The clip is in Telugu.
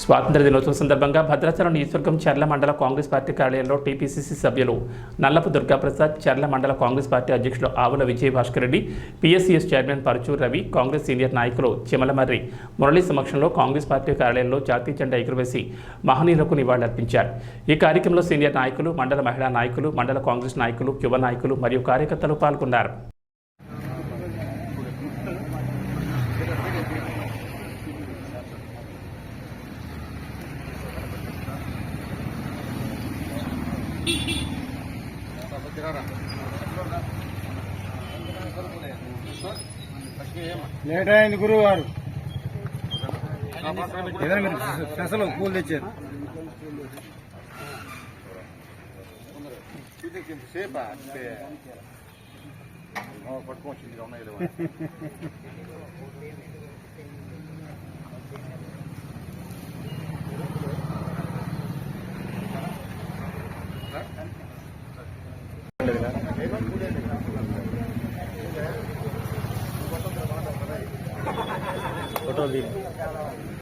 స్వాతంత్ర దినోత్సవం సందర్భంగా భద్రాచలం నియోజకవర్గం చర్ల మండల కాంగ్రెస్ పార్టీ కార్యాలయంలో టీపీసీసీ సభ్యులు నల్లపు దుర్గాప్రసాద్ చర్ల మండల కాంగ్రెస్ పార్టీ అధ్యక్షులు Avula Vijayabhaskar Reddy PSCS chairman Parachur Ravi Congress senior నాయకులు చిమలమర్రి. మురళి సమక్షంలో కాంగ్రెస్ పార్టీ కార్యాలయంలో జాతీయ జెండా ఎగురవేసి మహనీయులకు నివాళులర్పించారు. ఈ కార్యక్రమంలో సీనియర్ నాయకులు మండల మహిళా నాయకులు మండల కాంగ్రెస్ నాయకులు యువ నాయకులు మరియు కార్యకర్తలు పాల్గొన్నారు. లేట్ అయింది గురువు గారు ఏదైనా మీరు స్పెషల్ పూలు తెచ్చారు. ছোট ডিম